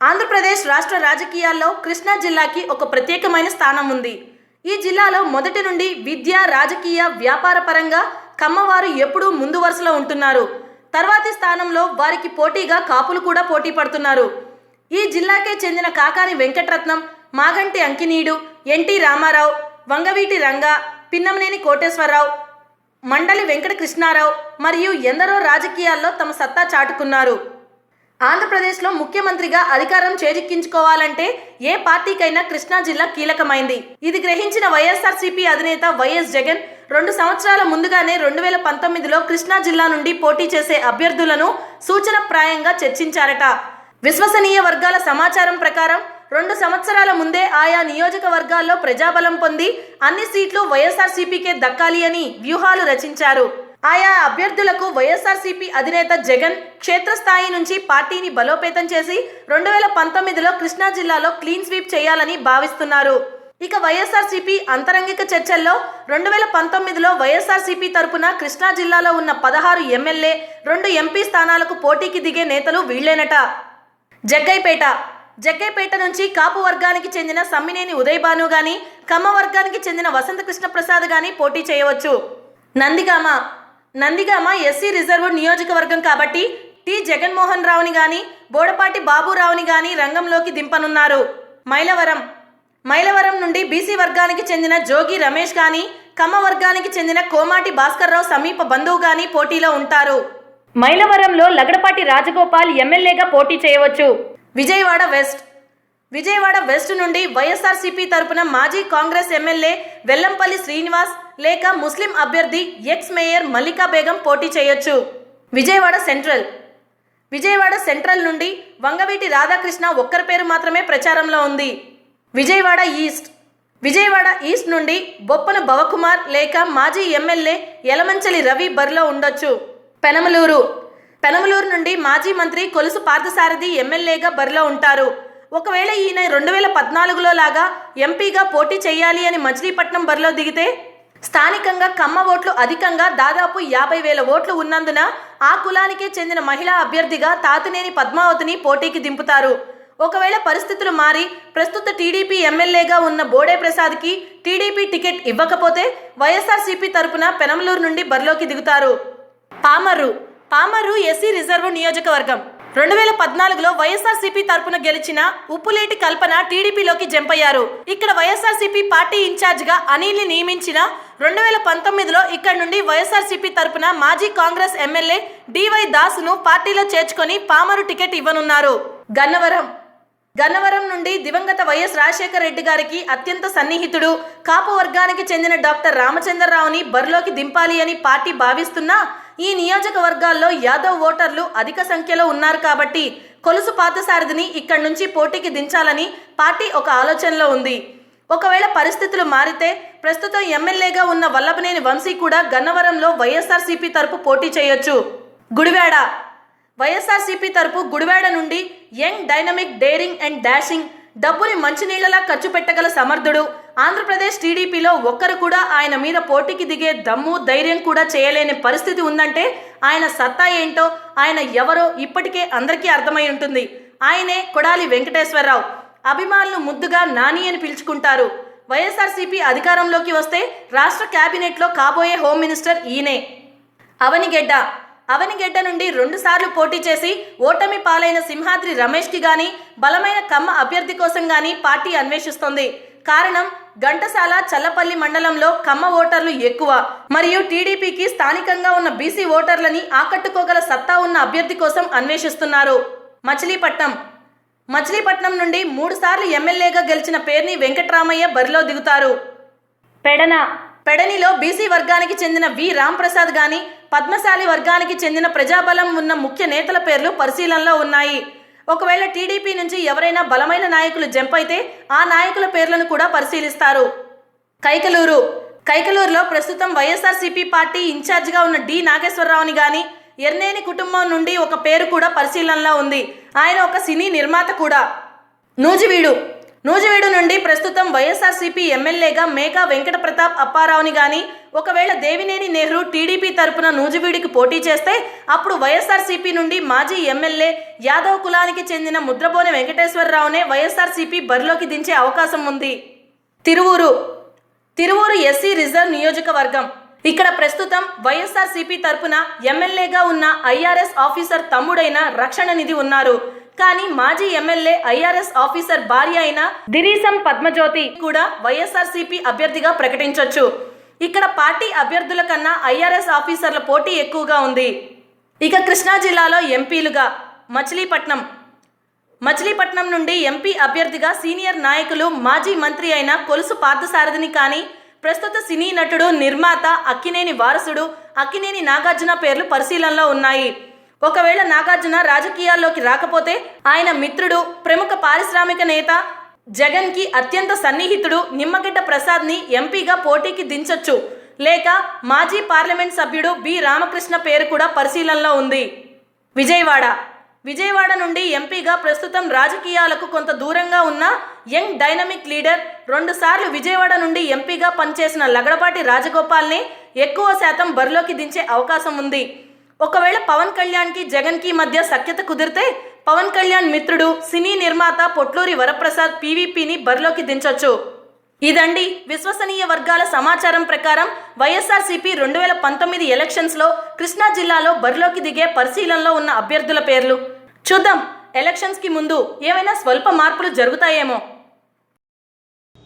ఆంధ్రప్రదేశ్ రాష్ట్ర రాజకీయాల్లో కృష్ణా జిల్లాకి ఒక ప్రత్యేకమైన స్థానం ఉంది. ఈ జిల్లాలో మొదటి నుండి విద్య రాజకీయ వ్యాపార పరంగా కమ్మవారు ఎప్పుడూ ముందు వరుసలో ఉంటున్నారు. తర్వాతి స్థానంలో వారికి పోటీగా కాపులు కూడా పోటీ పడుతున్నారు. ఈ జిల్లాకే చెందిన కాకాని వెంకటరత్నం మాగంటి అంకినీడు ఎన్టీ రామారావు వంగవీటి రంగా పిన్నమనేని కోటేశ్వరరావు మండలి వెంకట కృష్ణారావు మరియు ఎందరో రాజకీయాల్లో తమ సత్తా చాటుకున్నారు. ఆంధ్రప్రదేశ్లో ముఖ్యమంత్రిగా అధికారం చేజిక్కించుకోవాలంటే ఏ పార్టీకైనా కృష్ణా జిల్లా కీలకమైంది. ఇది గ్రహించిన వైఎస్ఆర్సీపీ అధినేత వైఎస్ జగన్ రెండు సంవత్సరాల ముందుగానే రెండు వేల పంతొమ్మిదిలో కృష్ణా జిల్లా నుండి పోటీ చేసే అభ్యర్థులను సూచనప్రాయంగా చర్చించారట. విశ్వసనీయ వర్గాల సమాచారం ప్రకారం రెండు సంవత్సరాల ముందే ఆయా నియోజకవర్గాల్లో ప్రజాబలం పొంది అన్ని సీట్లు వైఎస్ఆర్సీపీకే దక్కాలి అని వ్యూహాలు రచించారు. ఆయా అభ్యర్థులకు వైఎస్ఆర్సీపీ అధినేత జగన్ క్షేత్రస్థాయి నుంచి పార్టీని బలోపేతం చేసి రెండు వేల పంతొమ్మిదిలో కృష్ణా జిల్లాలో క్లీన్ స్వీప్ చేయాలని భావిస్తున్నారు. ఇక వైఎస్ఆర్సీపీ అంతరంగిక చర్చల్లో రెండు వేల పంతొమ్మిదిలో వైఎస్ఆర్సీపీ తరపున కృష్ణా జిల్లాలో ఉన్న పదహారు ఎమ్మెల్యే రెండు ఎంపీ స్థానాలకు పోటీకి దిగే నేతలు వీళ్ళేనట జగ్గైపేట జగ్గైపేట నుంచి కాపు వర్గానికి చెందిన సమ్మినేని ఉదయభాను గాని కమ్మ వర్గానికి చెందిన వసంత కృష్ణ ప్రసాద్ గాని పోటీ చేయవచ్చు. నందిగామ నందిగామ ఎస్సీ రిజర్వ్ నియోజకవర్గం కాబట్టి టి. జగన్మోహన్ రావుని గాని బోడపాటి బాబురావుని గాని రంగంలోకి దింపనున్నారు. మైలవరం. మైలవరం నుండి బీసీ వర్గానికి చెందిన జోగి రమేష్ గాని కమ్మ వర్గానికి చెందిన కోమాటి భాస్కర్రావు సమీప బంధువు గాని పోటీలో ఉంటారు. మైలవరంలో లగడపాటి రాజగోపాల్ ఎమ్మెల్యేగా పోటీ చేయవచ్చు. విజయవాడ వెస్ట్. విజయవాడ వెస్ట్ నుండి వైఎస్ఆర్సీపీ తరపున మాజీ కాంగ్రెస్ ఎమ్మెల్యే వెల్లంపల్లి శ్రీనివాస్ లేక ముస్లిం అభ్యర్థి ఎక్స్ మేయర్ మల్లికా బేగం పోటీ చేయొచ్చు. విజయవాడ సెంట్రల్. విజయవాడ సెంట్రల్ నుండి వంగవీటి రాధాకృష్ణ ఒక్కరి పేరు మాత్రమే ప్రచారంలో ఉంది. విజయవాడ ఈస్ట్. విజయవాడ ఈస్ట్ నుండి బొప్పన భవకుమార్ లేక మాజీ ఎమ్మెల్యే యలమంచలి రవి బరిలో ఉండొచ్చు. పెనమలూరు. పెనమలూరు నుండి మాజీ మంత్రి కొలుసు పార్థసారథి ఎమ్మెల్యేగా బరిలో ఉంటారు. ఒకవేళ ఈయన రెండు వేల పద్నాలుగులో లాగా ఎంపీగా పోటీ చేయాలి అని మచిలీపట్నం బరిలో దిగితే? స్థానికంగా కమ్మ ఓట్లు అధికంగా దాదాపు యాభై వేల ఓట్లు ఉన్నందున ఆ కులానికే చెందిన మహిళా అభ్యర్థిగా తాతినేని పద్మావతిని పోటీకి దింపుతారు. ఒకవేళ పరిస్థితులు మారి ప్రస్తుత టీడీపీ ఎమ్మెల్యేగా ఉన్న బోడే ప్రసాద్కి టీడీపీ టికెట్ ఇవ్వకపోతే వైఎస్ఆర్సీపీ తరపున పెనమలూరు నుండి బరిలోకి దిగుతారు. పామర్రు పామర్రు ఎస్సీ రిజర్వ్ నియోజకవర్గం. రెండు వేల పద్నాలుగులో వైఎస్ఆర్సీపీ తరపున గెలిచిన ఉప్పులేటి కల్పన టీడీపీలోకి జంపయ్యారు. ఇక్కడ వైఎస్ఆర్సీపీ పార్టీ ఇన్ఛార్జిగా అనిల్ని నియమించిన రెండు వేల పంతొమ్మిదిలో ఇక్కడ నుండి వైఎస్ఆర్సీపీ తరపున మాజీ కాంగ్రెస్ ఎమ్మెల్యే డివై దాస్ను పార్టీలో చేర్చుకొని పామరు టికెట్ ఇవ్వనున్నారు. గన్నవరం. గన్నవరం నుండి దివంగత వైఎస్ రాజశేఖర రెడ్డి గారికి అత్యంత సన్నిహితుడు. కాపు వర్గానికి చెందిన డాక్టర్ రామచంద్రరావుని బరిలోకి దింపాలి అని పార్టీ భావిస్తున్నా ఈ నియోజకవర్గాల్లో యాదవ్ ఓటర్లు అధిక సంఖ్యలో ఉన్నారు కాబట్టి కొలుసు పాతసారథిని ఇక్కడి నుంచి పోటీకి దించాలని పార్టీ ఒక ఆలోచనలో ఉంది. ఒకవేళ పరిస్థితులు మారితే ప్రస్తుతం ఎమ్మెల్యేగా ఉన్న వల్లభనేని వంశీ కూడా గన్నవరంలో వైఎస్ఆర్సీపీ తరపు పోటీ చేయొచ్చు. గుడివాడ. వైఎస్ఆర్సీపీ తరపు గుడివాడ నుండి young dynamic daring and dashing డబ్బుని మంచినీళ్ళలా ఖర్చు పెట్టగల సమర్థుడు ఆంధ్రప్రదేశ్ టీడీపీలో ఒక్కరు కూడా ఆయన మీద పోటీకి దిగే దమ్ము ధైర్యం కూడా చేయలేని పరిస్థితి ఉందంటే ఆయన సత్తా ఏంటో ఆయన ఎవరో ఇప్పటికే అందరికీ అర్థమై ఉంటుంది. ఆయనే కొడాలి వెంకటేశ్వరరావు. అభిమానులు ముద్దుగా నాని అని పిలుచుకుంటారు. వైఎస్ఆర్సీపీ అధికారంలోకి వస్తే రాష్ట్ర కేబినెట్లో కాబోయే హోమ్ మినిస్టర్ ఈయనే. అవనిగెడ్డ. అవనిగెడ్డ నుండి రెండుసార్లు పోటీ చేసి ఓటమి పాలైన సింహాద్రి రమేష్కి గాని బలమైన కమ్మ అభ్యర్థి కోసం గాని పార్టీ అన్వేషిస్తోంది. కారణం ఘంటసాల చల్లపల్లి మండలంలో కమ్మ ఓటర్లు ఎక్కువ. మరియు టీడీపీకి స్థానికంగా ఉన్న బీసీ ఓటర్లని ఆకట్టుకోగల సత్తా ఉన్న అభ్యర్థి కోసం అన్వేషిస్తున్నారు. మచిలీపట్నం. మచిలీపట్నం నుండి మూడుసార్లు ఎమ్మెల్యేగా గెలిచిన పేర్ని వెంకట్రామయ్య బరిలో దిగుతారు. పెడన. పెడనిలో బీసీ వర్గానికి చెందిన వి. రాంప్రసాద్ గాని పద్మశాలి వర్గానికి చెందిన ప్రజాబలం ఉన్న ముఖ్య నేతల పేర్లు పరిశీలనలో ఉన్నాయి. ఒకవేళ టీడీపీ నుంచి ఎవరైనా బలమైన నాయకులు జంప్ అయితే ఆ నాయకుల పేర్లను కూడా పరిశీలిస్తారు. కైకలూరు. కైకలూరులో ప్రస్తుతం వైఎస్ఆర్సీపీ పార్టీ ఇన్ఛార్జిగా ఉన్న డి నాగేశ్వరరావుని గాని ఎర్నేని కుటుంబం నుండి ఒక పేరు కూడా పరిశీలనలో ఉంది. ఆయన ఒక సినీ నిర్మాత కూడా. నూజివీడు. నూజివీడు నుండి ప్రస్తుతం వైఎస్ఆర్సీపీ ఎమ్మెల్యేగా మేకా వెంకట ప్రతాప్ అప్పారావుని గాని ఒకవేళ దేవినేని నెహ్రూ టీడీపీ తరపున నూజివీడుకి పోటీ చేస్తే అప్పుడు వైఎస్ఆర్సీపీ నుండి మాజీ ఎమ్మెల్యే యాదవ్ కులానికి చెందిన ముద్రబోని వెంకటేశ్వరరావునే వైఎస్ఆర్సీపీ బరిలోకి దించే అవకాశం ఉంది. తిరువూరు తిరువూరు ఎస్సీ రిజర్వ్ నియోజకవర్గం. ఇక్కడ ప్రస్తుతం వైఎస్ఆర్సీపీ తరపున ఎమ్మెల్యేగా ఉన్న ఐఆర్ఎస్ ఆఫీసర్ తమ్ముడైన రక్షణ నిధి ఉన్నారు. కానీ మాజీ ఎమ్మెల్యే ఐఆర్ఎస్ ఆఫీసర్ భార్య అయిన దిరీసం పద్మజ్యోతి కూడా వైఎస్ఆర్సీపీ అభ్యర్థిగా ప్రకటించొచ్చు. ఇక్కడ పార్టీ అభ్యర్థుల కన్నా ఐఆర్ఎస్ ఆఫీసర్ల పోటీ ఎక్కువగా ఉంది. ఇక కృష్ణా జిల్లాలో ఎంపీలుగా మచిలీపట్నం. మచిలీపట్నం నుండి ఎంపీ అభ్యర్థిగా సీనియర్ నాయకులు మాజీ మంత్రి అయిన కొలుసు పార్థసారథిని కానీ ప్రస్తుత సినీ నటుడు నిర్మాత అక్కినేని వారసుడు అక్కినేని నాగార్జున పేర్లు పరిశీలనలో ఉన్నాయి. ఒకవేళ నాగార్జున రాజకీయాల్లోకి రాకపోతే ఆయన మిత్రుడు ప్రముఖ పారిశ్రామిక నేత జగన్కి అత్యంత సన్నిహితుడు నిమ్మగడ్డ ప్రసాద్ని ఎంపీగా పోటీకి దించొచ్చు. లేక మాజీ పార్లమెంట్ సభ్యుడు బి. రామకృష్ణ పేరు కూడా పరిశీలనలో ఉంది. విజయవాడ. విజయవాడ నుండి ఎంపీగా ప్రస్తుతం రాజకీయాలకు కొంత దూరంగా ఉన్న యంగ్ డైనమిక్ లీడర్ రెండుసార్లు విజయవాడ నుండి ఎంపీగా పనిచేసిన లగడపాటి రాజగోపాల్ని ఎక్కువ శాతం బరిలోకి దించే అవకాశం ఉంది. ఒకవేళ పవన్ కళ్యాణ్కి జగన్కి మధ్య సఖ్యత కుదిరితే పవన్ కళ్యాణ్ మిత్రుడు సినీ నిర్మాత పొట్లూరి వరప్రసాద్ పీవీపీని బరిలోకి దించొచ్చు. ఇదండి విశ్వసనీయ వర్గాల సమాచారం ప్రకారం వైఎస్ఆర్సీపీ రెండు వేల పంతొమ్మిది ఎలక్షన్స్లో కృష్ణా జిల్లాలో బరిలోకి దిగే పరిశీలనలో ఉన్న అభ్యర్థుల పేర్లు. చూద్దాం ఎలక్షన్స్కి ముందు ఏమైనా స్వల్ప మార్పులు జరుగుతాయేమో.